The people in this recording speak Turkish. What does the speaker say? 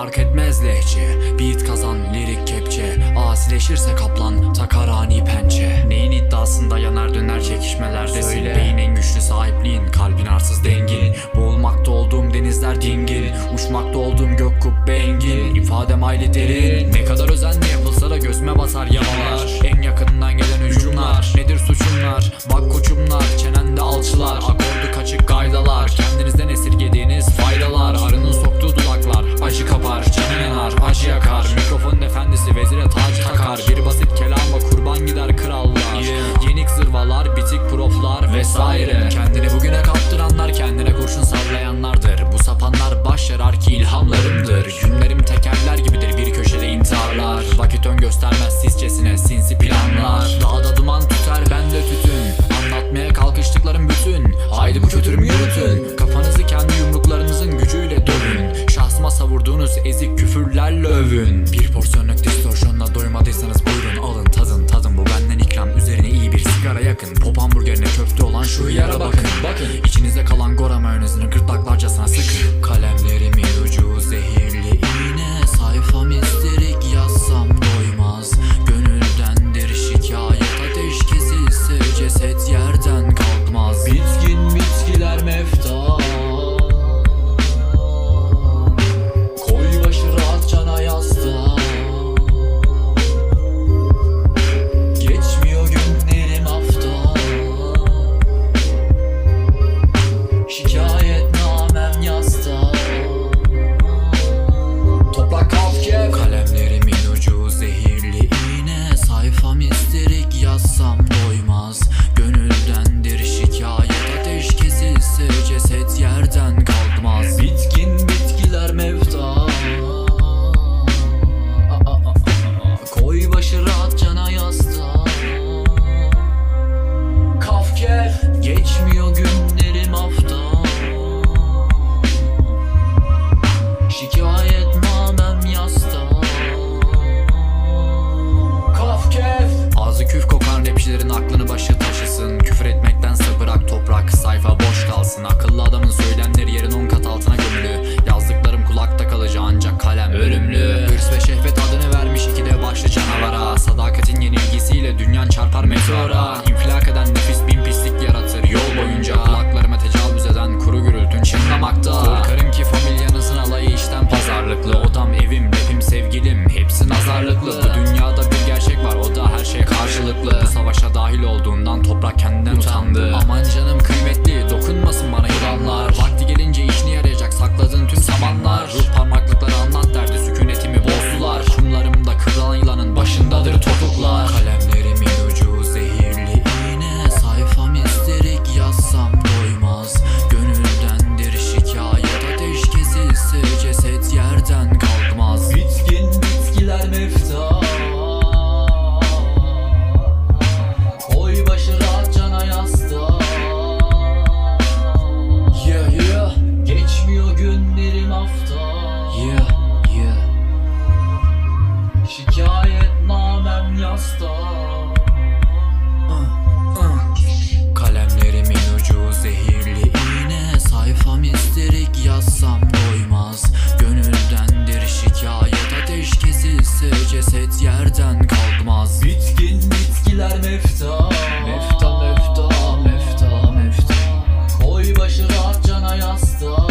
Fark etmez lehçe. Beat kazan lirik kepçe. Asileşirse kaplan takar ani pençe. Neyin iddiasında yanar döner çekişmelerdesin Söyle. Beyin en güçlü sahipliğin kalbin arsız dengin. Boğulmakta olduğum denizler dingil. Uçmakta olduğum gök kubbe engin İfadem hayli derin. Ne kadar özenle yapılsa da gözüme basar yamalar. En yakından gelen hücumlar. Nedir suçumlar Bak atar mezara İnfilak eden nefis bin pislik yaratır. Yol boyunca Kulaklarıma tecavüz eden kuru gürültün çınlamakta. Korkarım ki familyanızın alayı işten pazarlıklı. Odam evim rapim sevgilim hepsi nazarlıklı. Bu dünyada bir gerçek var o da her şey karşılıklı. Bu savaşa dahil olduğundan top cana yastığa